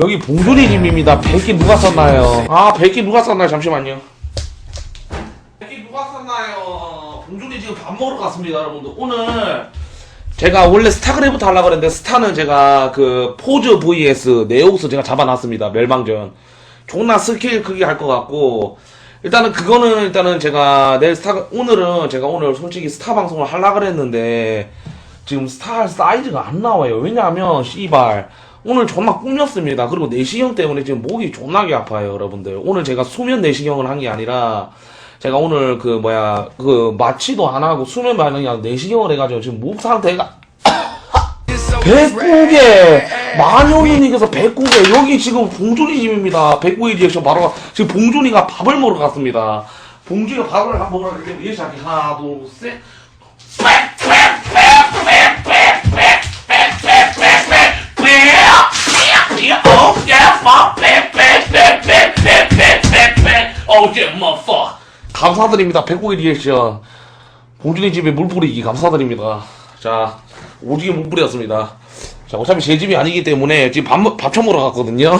여기 봉준이 집입니다. 백기 누가 썼나요? 아, 백기 누가 썼나요? 잠시만요. 백기 누가 썼나요? 봉준이 지금 밥 먹으러 갔습니다, 여러분들. 오늘 제가 원래 스타크래프트 하려고 그랬는데 스타는 제가 그 포즈 vs 네오스 제가 잡아놨습니다. 멸망전. 존나 스킬 크게 할 것 같고 일단은 그거는 일단은 제가 내일 스타 오늘은 제가 오늘 솔직히 스타 방송을 하려고 그랬는데 지금 스타 할 사이즈가 안 나와요. 왜냐하면 씨발 오늘 존나 꿈이었습니다. 그리고 내시경 때문에 지금 목이 존나게 아파요, 여러분들. 오늘 제가 수면 내시경을 한 게 아니라 제가 오늘 그 뭐야 그 마취도 안 하고 수면 반응이 아니라 내시경을 해가지고 지금 목 상태가 백국에 이겨서 백국에 여기 지금 봉준이 집입니다. 백국의 리액션 바로 가- 지금 봉준이가 밥을 먹으러 갔습니다. 봉준이가 밥을 한 먹으러 갔기 때문에 시작해 하나 둘 셋. 감사드립니다. 백국의 리액션. 봉준이 집에 물 뿌리기 감사드립니다. 자, 오지게 물 뿌렸습니다. 자, 어차피 제 집이 아니기 때문에 지금 밥, 먹- 밥 처먹으러 갔거든요.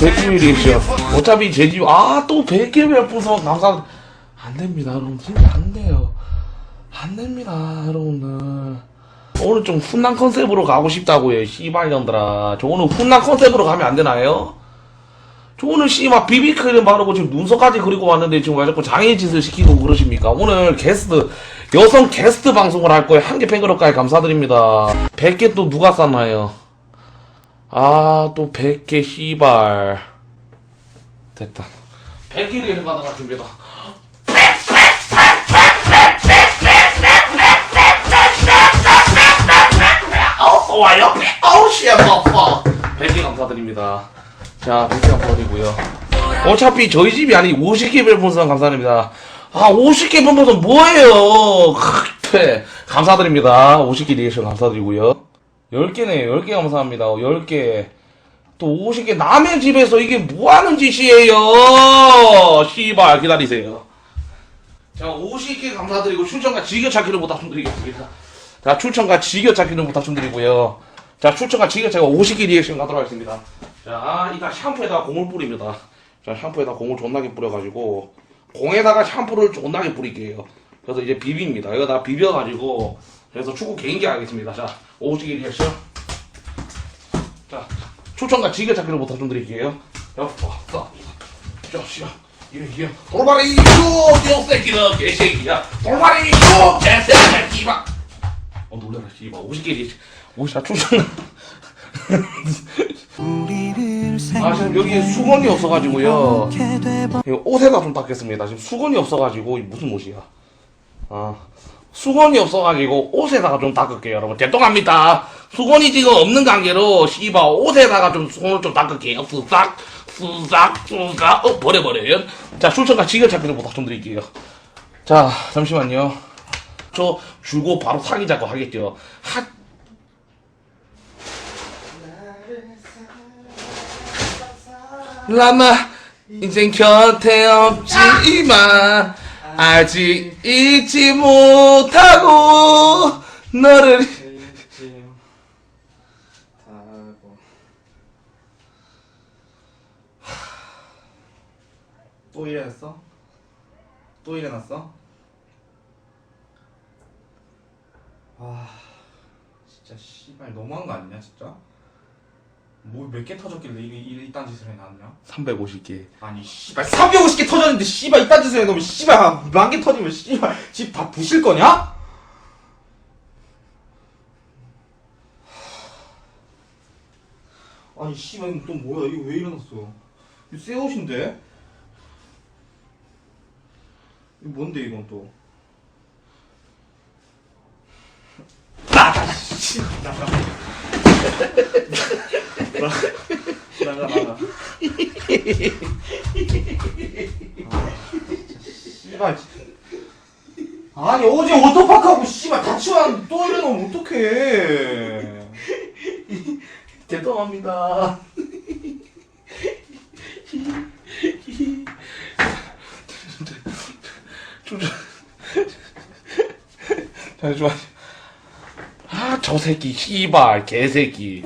백국의 리액션. 어차피 제 집, 아, 또 100개 별풍선 감사, 안 됩니다, 여러분. 진짜 안 돼요. 안 됩니다, 여러분들. 오늘 좀 훈남 컨셉으로 가고 싶다고요, 씨발년들아. 저 오늘 훈남 컨셉으로 가면 안 되나요? 저 오늘 씨발 비비크림 바르고 지금 눈썹까지 그리고 왔는데 지금 왜 자꾸 장애 짓을 시키고 그러십니까? 오늘 게스트 여성 게스트 방송을 할 거예요. 한 개 팬그룹까지 감사드립니다. 100개 또 누가 쌌나요? 아, 또 100개 씨발. 됐다. 100개를 받아갔습니다. 어우, 와요? 어우, 씨, 아파. 100개 감사드립니다. 자, 100개 감사드리고요. 어차피 저희 집이 아니 50개 별풍선 감사드립니다. 아, 50개 별풍선 뭐예요? 크페. 감사드립니다. 50개 리액션 감사드리고요. 10개네, 10개 감사합니다. 10개. 또 50개 남의 집에서 이게 뭐 하는 짓이에요? 씨발, 기다리세요. 자, 50개 감사드리고 출전과 즐겨찾기를 부탁드리겠습니다. 자, 출전과 즐겨찾기를 부탁드리고요. 자, 출전과 즐겨찾기 50개 리액션 가도록 하겠습니다. 자, 이따 샴푸에다가 공을 뿌립니다. 자, 샴푸에다 공을 존나게 뿌려가지고 공에다가 샴푸를 존나게 뿌릴게요. 그래서 이제 비빕니다. 이거 다 비벼가지고 그래서 축구 개인기 하겠습니다. 자, 50개 리액션. 자, 추천과 즐겨찾기를 부탁드릴게요. 야, 와, 싸. 자, 씨야. 이래, 이래. 돌발이 슈! 개새끼는 개새끼야. 돌발이 슈! 개새끼야. 어, 놀래라, 씨발. 50개 리액션. 50자 추천. 우리를 아, 지금 여기 수건이 없어가지고요. 이거 옷에다 좀 닦겠습니다. 지금 수건이 없어가지고, 무슨 옷이야? 아. 수건이 없어가지고 옷에다가 좀 닦을게요, 여러분. 죄송합니다. 수건이 지금 없는 관계로, 씨발, 옷에다가 좀 손을 좀 닦을게요. 쓱싹, 쓱싹, 쓱싹, 어, 버려버려요. 자, 출처가 지겨찾기를 부탁 좀 드릴게요. 자, 잠시만요. 저 주고 바로 사기 잡고 하겠죠. 하, 라마 인생 곁에 없지만 아직 잊지 못하고 너를 또 일어났어? 또 일어났어? 아 진짜 씨발 너무한 거 아니냐 진짜? 뭐 몇 개 터졌길래 이게 이- 이 딴 짓을 해놨냐? 350개 아니 씨발 350개 터졌는데 씨발 이딴 짓을 해놓으면 씨발 만 개 터지면 씨발 집 다 부실 거냐? 아니 씨발 이거 또 뭐야 이거 왜 일어났어 이거 새 옷인데? 이거 뭔데 이건 또 나가 씨 나가 나가 씨발. 아니 어제 오토파크하고 씨발 다치만 또 이러면 어떡해. 대단합니다. 조조. 잠시만. 아, 저 새끼, 씨발, 개새끼.